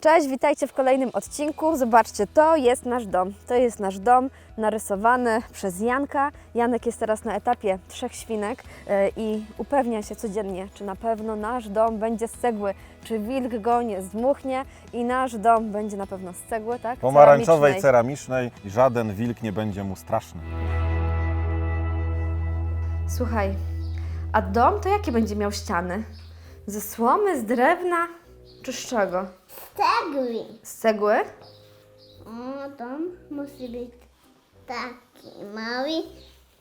Cześć, witajcie w kolejnym odcinku. Zobaczcie, to jest nasz dom. To jest nasz dom narysowany przez Janka. Janek jest teraz na etapie trzech świnek e, i upewnia się codziennie, czy na pewno nasz dom będzie z cegły, czy wilk go nie zdmuchnie i nasz dom będzie na pewno z cegły, tak? Pomarańczowej, Ceramicznej. ceramicznej i żaden wilk nie będzie mu straszny. Słuchaj, a dom to jakie będzie miał ściany? Ze słomy, z drewna, czy z czego? Cegły. Z cegły? O, dom musi być taki mały,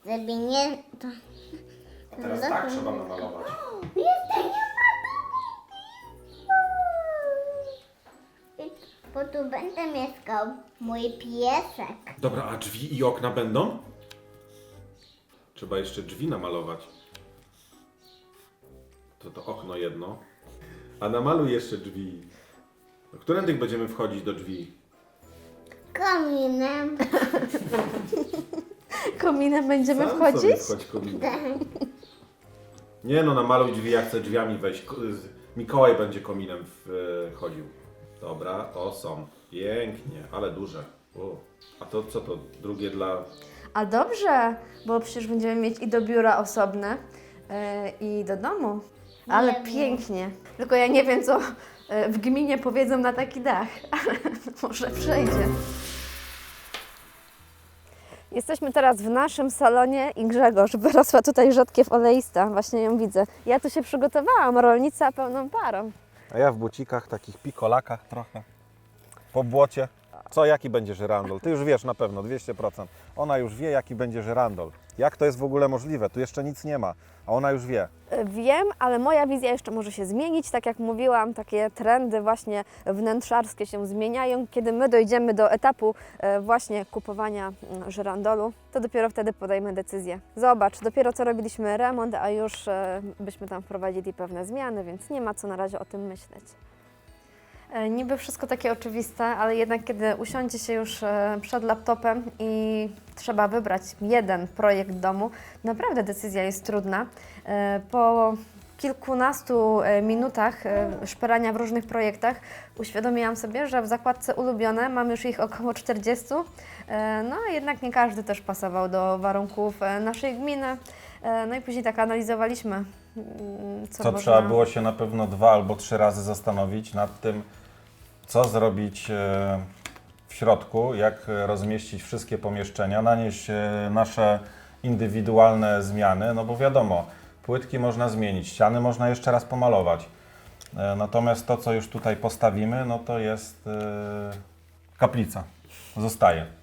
żeby nie... To... Teraz tak trzeba namalować. Ma Bo tu będę mieszkał mój piesek. Dobra, a drzwi i okna będą? Trzeba jeszcze drzwi namalować. To to okno jedno. A namaluj jeszcze drzwi. No, Którędy będziemy wchodzić do drzwi? Kominem. Kominem będziemy Sam wchodzić? sobie wchodź kominem. Nie no, namaluj drzwi, jak chcę drzwiami wejść. Ko- z- Mikołaj będzie kominem wchodził. Dobra, o są. Pięknie, ale duże. O. A to co to? Drugie dla... A dobrze, bo przecież będziemy mieć i do biura osobne, e, i do domu. Ale Nie, nie. pięknie. Tylko ja nie wiem, co e, w gminie powiedzą na taki dach, ale może przejdzie. Jesteśmy teraz w naszym salonie i Grzegorz wyrosła tutaj rzodkiew oleista. Właśnie ją widzę. Ja tu się przygotowałam, rolnica pełną parą. A ja w bucikach, takich pikolakach trochę. Po błocie. Co, jaki będzie żyrandol? Ty już wiesz na pewno, 200%. Ona już wie, jaki będzie żyrandol. Jak to jest w ogóle możliwe? Tu jeszcze nic nie ma, a ona już wie. Wiem, ale moja wizja jeszcze może się zmienić. Tak jak mówiłam, takie trendy właśnie wnętrzarskie się zmieniają. Kiedy my dojdziemy do etapu e, właśnie kupowania mm, żyrandolu, to dopiero wtedy podejmę decyzję. Zobacz, dopiero co robiliśmy remont, a już e, byśmy tam wprowadzili pewne zmiany, więc nie ma co na razie o tym myśleć. E, Niby wszystko takie oczywiste, ale jednak kiedy usiądzie się już e, przed laptopem i trzeba wybrać jeden projekt domu, naprawdę decyzja jest trudna. E, Po kilkunastu minutach szperania w różnych projektach uświadomiłam sobie, że w zakładce ulubione mam już ich około 40, e, no a jednak nie każdy też pasował do warunków naszej gminy. No i później tak analizowaliśmy, mm, co, Co można... trzeba było się na pewno dwa albo trzy razy zastanowić nad tym, co zrobić e, w środku, jak rozmieścić wszystkie pomieszczenia, nanieść e, nasze indywidualne zmiany, no bo wiadomo, płytki można zmienić, ściany można jeszcze raz pomalować. E, Natomiast to, co już tutaj postawimy, no to jest kaplica. Zostaje.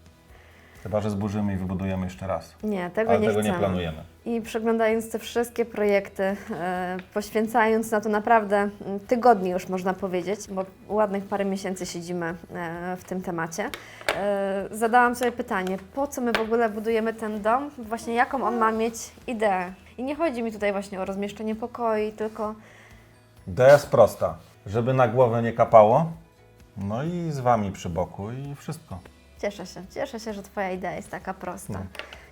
Chyba, że zburzymy i wybudujemy jeszcze raz. Nie, tego Ale nie tego nie planujemy. I przeglądając te wszystkie projekty, e, poświęcając na to naprawdę mm, tygodnie już można powiedzieć, bo ładnych parę miesięcy siedzimy e, w tym temacie, e, zadałam sobie pytanie, po co my w ogóle budujemy ten dom, właśnie jaką on ma mieć ideę. I nie chodzi mi tutaj właśnie o rozmieszczenie pokoi, tylko Idea jest prosta, żeby na głowę nie kapało, no i z Wami przy boku i wszystko. Cieszę się, cieszę się, że Twoja idea jest taka prosta.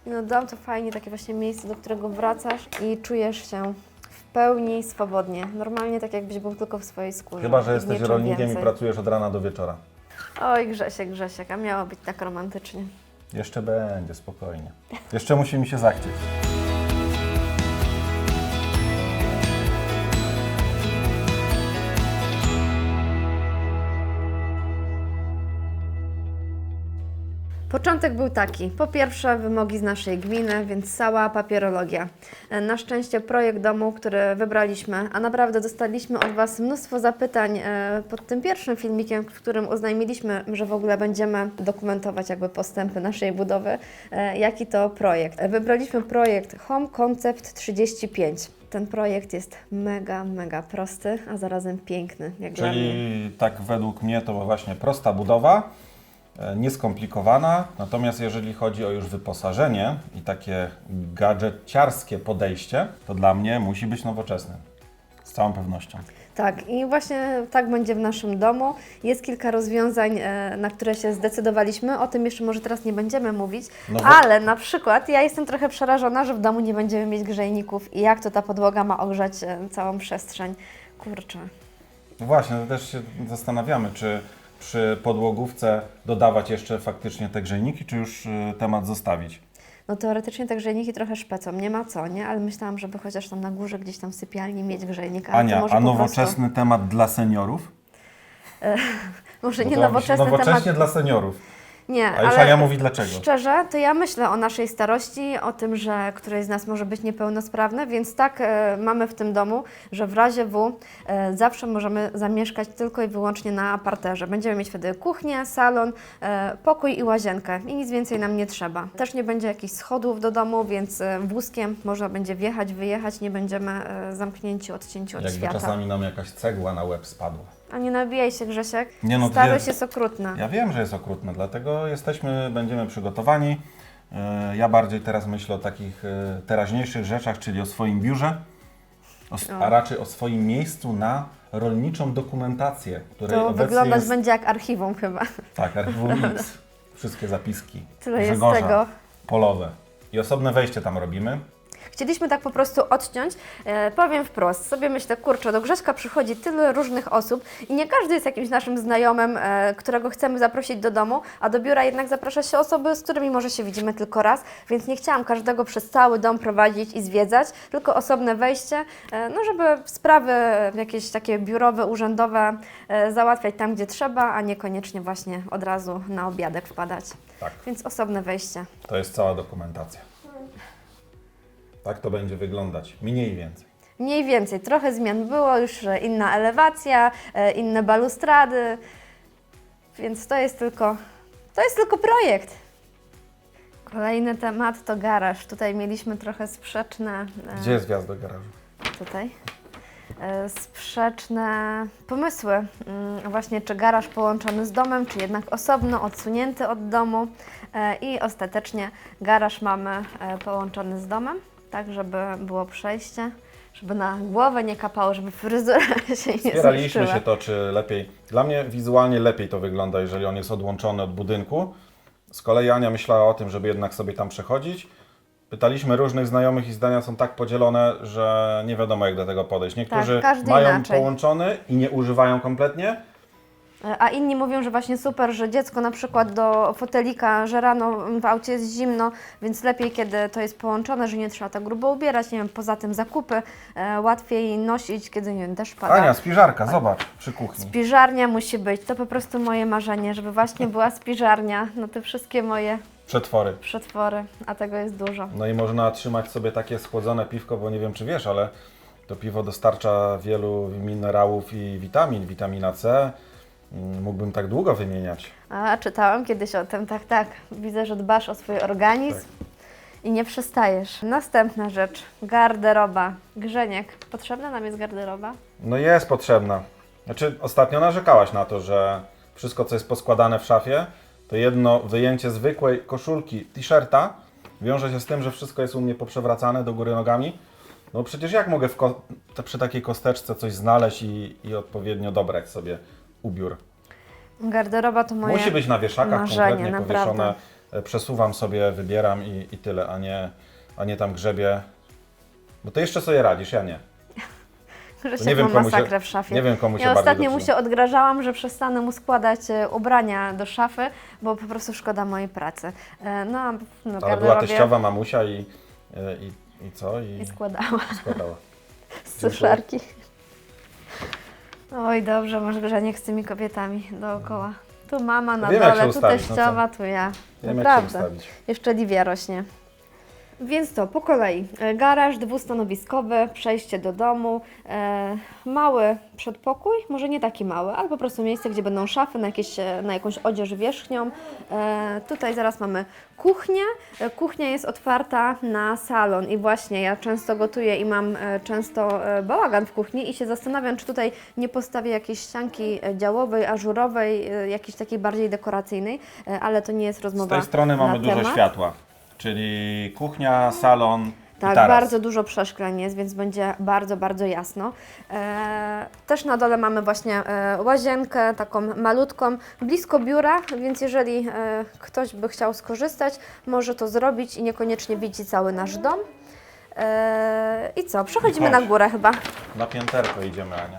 I no dom to fajnie takie właśnie miejsce, do którego wracasz i czujesz się w pełni swobodnie. Normalnie tak jakbyś był tylko w swojej skórze. Chyba, że i jesteś niczym rolnikiem więcej. i pracujesz od rana do wieczora. Oj, Grzesiek, Grzesiek, a miało być tak romantycznie. Jeszcze będzie, spokojnie. Jeszcze musi mi się zachcieć. Początek był taki. Po pierwsze wymogi z naszej gminy, więc cała papierologia. E, Na szczęście projekt domu, który wybraliśmy, a naprawdę dostaliśmy od Was mnóstwo zapytań e, pod tym pierwszym filmikiem, w którym oznajmiliśmy, że w ogóle będziemy dokumentować jakby postępy naszej budowy, e, jaki to projekt. Wybraliśmy projekt Home Concept 35. Ten projekt jest mega, mega prosty, a zarazem piękny. Jak. Czyli tak według mnie to właśnie prosta budowa, nieskomplikowana, natomiast jeżeli chodzi o już wyposażenie i takie gadżeciarskie podejście, to dla mnie musi być nowoczesne. Z całą pewnością. Tak, i właśnie tak będzie w naszym domu. Jest kilka rozwiązań, e, na które się zdecydowaliśmy. O tym jeszcze może teraz nie będziemy mówić, No bo- ale na przykład ja jestem trochę przerażona, że w domu nie będziemy mieć grzejników i jak to ta podłoga ma ogrzać e, całą przestrzeń. Kurczę. No właśnie, to też się zastanawiamy, czy przy podłogówce dodawać jeszcze faktycznie te grzejniki, czy już y, temat zostawić. No teoretycznie te grzejniki trochę szpecą, nie ma co, nie? Ale myślałam, żeby chociaż tam na górze gdzieś tam w sypialni mieć grzejnik. Ale to Ania, może a nowoczesny temat dla seniorów? Prostu, może Bo nie nowoczesny Nowocześnie temat. dla seniorów. Nie, A już ale Ania mówi dlaczego. Szczerze, to ja myślę o naszej starości, o tym, że któreś z nas może być niepełnosprawne, więc tak e, mamy w tym domu, że w razie W e, zawsze możemy zamieszkać tylko i wyłącznie na parterze. Będziemy mieć wtedy kuchnię, salon, e, pokój i łazienkę i nic więcej nam nie trzeba. Też nie będzie jakichś schodów do domu, więc e, wózkiem można będzie wjechać, wyjechać, nie będziemy e, zamknięci, odcięci od Jakby świata. czasami nam jakaś cegła na łeb spadła. A nie nabijaj się Grzesiek, Nie no, starość dwie- jest okrutna. Ja wiem, że jest okrutne, dlatego jesteśmy, będziemy przygotowani. E, Ja bardziej teraz myślę o takich e, teraźniejszych rzeczach, czyli o swoim biurze, o, s- a raczej o swoim miejscu na rolniczą dokumentację, której To obecnie wyglądać jest... będzie jak archiwum chyba. Tak, archiwum X. Wszystkie zapiski. Tyle jest Grzegorza, tego. Polowe. I osobne wejście tam robimy. Chcieliśmy tak po prostu odciąć. E, powiem wprost, sobie myślę, kurczę, do Grześka przychodzi tyle różnych osób i nie każdy jest jakimś naszym znajomym, e, którego chcemy zaprosić do domu, a do biura jednak zaprasza się osoby, z którymi może się widzimy tylko raz, więc nie chciałam każdego przez cały dom prowadzić i zwiedzać, tylko osobne wejście, e, no żeby sprawy jakieś takie biurowe, urzędowe e, załatwiać tam, gdzie trzeba, a niekoniecznie właśnie od razu na obiadek wpadać. Tak, Więc osobne wejście. to jest cała dokumentacja. Tak to będzie wyglądać, mniej więcej. Mniej więcej, trochę zmian było, już inna elewacja, e, inne balustrady, więc to jest tylko, to jest tylko projekt. Kolejny temat to garaż. Tutaj mieliśmy trochę sprzeczne, e, Gdzie jest wjazd do garażu? tutaj, e, sprzeczne pomysły. Mm, Właśnie czy garaż połączony z domem, czy jednak osobno, odsunięty od domu. I ostatecznie garaż mamy połączony z domem, tak żeby było przejście, żeby na głowę nie kapało, żeby fryzura się nie Spieraliśmy zniszczyła. się to, czy lepiej. Dla mnie wizualnie lepiej to wygląda, jeżeli on jest odłączony od budynku. Z kolei Ania myślała o tym, żeby jednak sobie tam przechodzić. Pytaliśmy różnych znajomych i zdania są tak podzielone, że nie wiadomo jak do tego podejść. Niektórzy Tak, każdy mają inaczej. połączony i nie używają kompletnie, A inni mówią, że właśnie super, że dziecko na przykład do fotelika, że rano w aucie jest zimno, więc lepiej, kiedy to jest połączone, że nie trzeba tak grubo ubierać. Nie wiem, poza tym zakupy e, łatwiej nosić, kiedy nie wiem, deszcz pada. Ania, spiżarka, zobacz, przy kuchni. Spiżarnia musi być. To po prostu moje marzenie, żeby właśnie była spiżarnia na te wszystkie moje Przetwory. przetwory, a tego jest dużo. No i można trzymać sobie takie schłodzone piwko, bo nie wiem czy wiesz, ale to piwo dostarcza wielu minerałów i witamin, witamina C. Mm, Mógłbym tak długo wymieniać. A czytałam kiedyś o tym, tak, tak. Widzę, że dbasz o swój organizm i nie przestajesz. Następna rzecz, garderoba. Grzeniek, potrzebna nam jest garderoba? No jest potrzebna. Znaczy, ostatnio narzekałaś na to, że wszystko, co jest poskładane w szafie, to jedno wyjęcie zwykłej koszulki, t-shirta wiąże się z tym, że wszystko jest u mnie poprzewracane do góry nogami. No przecież jak mogę przy takiej kosteczce coś znaleźć i, i odpowiednio dobrać sobie ubiór? Garderoba to moje Musi być na wieszakach marzenie, konkretnie naprawdę. powieszone. E, Przesuwam sobie, wybieram i, i tyle, a nie, a nie tam grzebie. Bo ty jeszcze sobie radzisz, ja nie. Nie wiem, ma komu się- masakrę w szafie. nie wiem, komu się ja bardziej ostatnio mu się odgrażałam, że przestanę mu składać e, ubrania do szafy, bo po prostu szkoda mojej pracy. E, No, a no Ale była garderobie teściowa mamusia i, i, i co? I, i składała składała. z suszarki. Oj, dobrze, masz Grzeniek z tymi kobietami dookoła. Tu mama na Wiem, jak się dole, tu ustawić, no co? teściowa, tu ja. Wiem, jak się Naprawdę. ustawić. Jeszcze Livia rośnie. Więc to, po kolei. E, Garaż dwustanowiskowy, przejście do domu, e, mały przedpokój, może nie taki mały, ale po prostu miejsce, gdzie będą szafy na, jakieś, e, na jakąś odzież wierzchnią. E, tutaj zaraz mamy kuchnię. E, kuchnia jest otwarta na salon i właśnie ja często gotuję i mam e, często e, bałagan w kuchni i się zastanawiam, czy tutaj nie postawię jakiejś ścianki e, działowej, ażurowej, e, jakiejś takiej bardziej dekoracyjnej, e, ale to nie jest Z rozmowa tej strony mamy dużo światła, czyli kuchnia, salon Tak, taras. bardzo dużo przeszkleń jest, więc będzie bardzo, bardzo jasno. E, też na dole mamy właśnie e, łazienkę, taką malutką, blisko biura, więc jeżeli e, ktoś by chciał skorzystać, może to zrobić i niekoniecznie widzi cały nasz dom. E, I co, przechodzimy Chodź. na górę chyba. Na pięterko idziemy, Ania.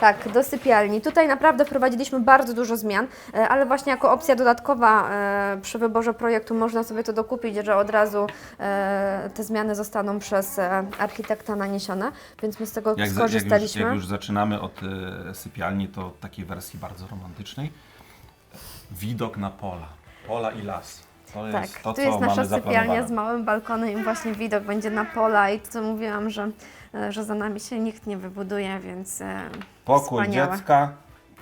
Tak, do sypialni. Tutaj naprawdę wprowadziliśmy bardzo dużo zmian, e, ale właśnie jako opcja dodatkowa e, przy wyborze projektu można sobie to dokupić, że od razu e, te zmiany zostaną przez architekta naniesione, więc my z tego Jak, za- jak, już, skorzystaliśmy. jak już zaczynamy od sypialni, to takiej wersji bardzo romantycznej. Widok na pola. Pola i las. To Tak, jest to, tu jest nasza sypialnia z małym balkonem i właśnie widok będzie na pola i co mówiłam, że, e, że za nami się nikt nie wybuduje, więc e, Pokój wspaniałe. dziecka,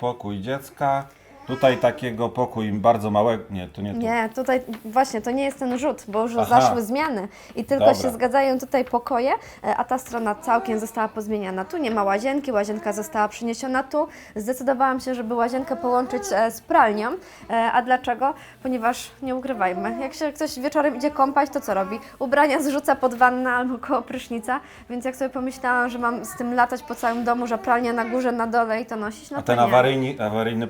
pokój dziecka. Tutaj takiego pokój bardzo małego. Nie, to nie tu. Nie, tutaj właśnie to nie jest ten rzut, bo już Aha. zaszły zmiany i tylko Dobra. się zgadzają tutaj pokoje, e, a ta strona całkiem została pozmieniana. Tu nie ma łazienki, łazienka została przyniesiona tu. Zdecydowałam się, żeby łazienkę połączyć e, z pralnią. E, A dlaczego? Ponieważ nie ukrywajmy, jak się ktoś wieczorem idzie kąpać, to co robi? Ubrania zrzuca pod wannę albo koło prysznica, więc jak sobie pomyślałam, że mam z tym latać po całym domu, że pralnia na górze, na dole i to nosić, no A to ten nie. awaryjny, awaryjny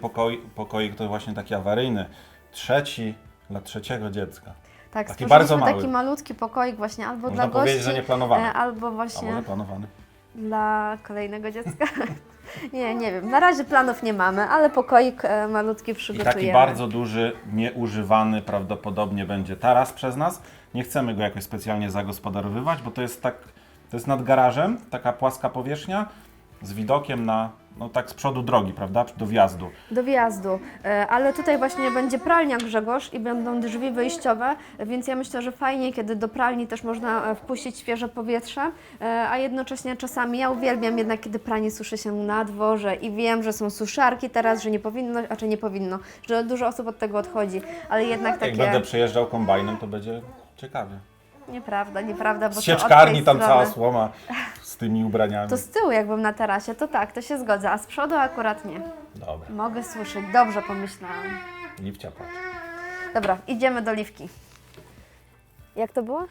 pokoik to właśnie taki awaryjny. Trzeci dla trzeciego dziecka. Tak, Taki bardzo mały. taki malutki pokoik właśnie albo Można dla gości, powiedzieć, że nieplanowany. e, albo A właśnie może planowany? dla kolejnego dziecka. nie, nie wiem. Na razie planów nie mamy, ale pokoik e, malutki I przygotujemy. taki bardzo duży, nieużywany prawdopodobnie będzie taras przez nas. Nie chcemy go jakoś specjalnie zagospodarowywać, bo to jest tak, to jest nad garażem, taka płaska powierzchnia z widokiem na, no tak z przodu drogi, prawda, do wjazdu. Do wjazdu. E, Ale tutaj właśnie będzie pralnia Grzegorz i będą drzwi wyjściowe, więc ja myślę, że fajnie, kiedy do pralni też można e, wpuścić świeże powietrze, e, a jednocześnie czasami ja uwielbiam jednak, kiedy pranie suszy się na dworze i wiem, że są suszarki teraz, że nie powinno, a czy nie powinno, że dużo osób od tego odchodzi, ale jednak takie... Jak będę przejeżdżał kombajnem, to będzie ciekawie. Nieprawda, nieprawda, bo Z sieczkarni tam strony. cała słoma z tymi ubraniami. To z tyłu jakbym na tarasie, to tak, to się zgodzę, a z przodu akurat nie. Dobra, Mogę słyszeć, dobrze pomyślałam. lifcia patrz. Dobra, idziemy do liwki. Jak to było?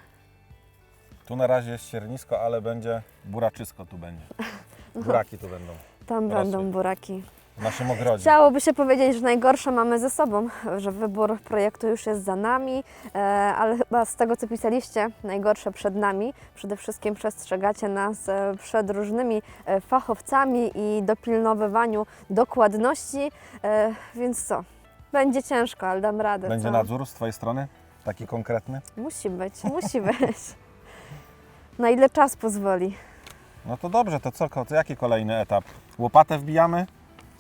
Tu na razie jest siernisko, ale będzie buraczysko tu będzie. Buraki tu będą Tam Rosły. będą buraki. W naszym ogrodzie. Chciałoby się powiedzieć, że najgorsze mamy ze sobą, że wybór projektu już jest za nami, e, ale chyba z tego, co pisaliście, najgorsze przed nami. Przede wszystkim przestrzegacie nas e, przed różnymi e, fachowcami i dopilnowywaniu dokładności, więc co? Będzie ciężko, ale dam radę. Będzie co? nadzór z Twojej strony? Taki konkretny? Musi być, musi być. Na ile czas pozwoli. No to dobrze, to co, to jaki kolejny etap? Łopatę wbijamy?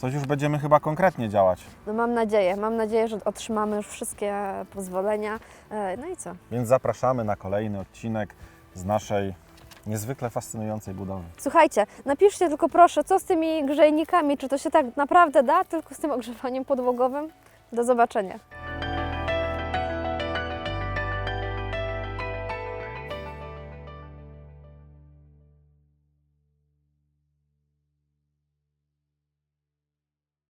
Coś już będziemy chyba konkretnie działać. No mam nadzieję, mam nadzieję, że otrzymamy już wszystkie pozwolenia. E, No i co? Więc zapraszamy na kolejny odcinek z naszej niezwykle fascynującej budowy. Słuchajcie, napiszcie tylko proszę, co z tymi grzejnikami, czy to się tak naprawdę da, tylko z tym ogrzewaniem podłogowym? Do zobaczenia.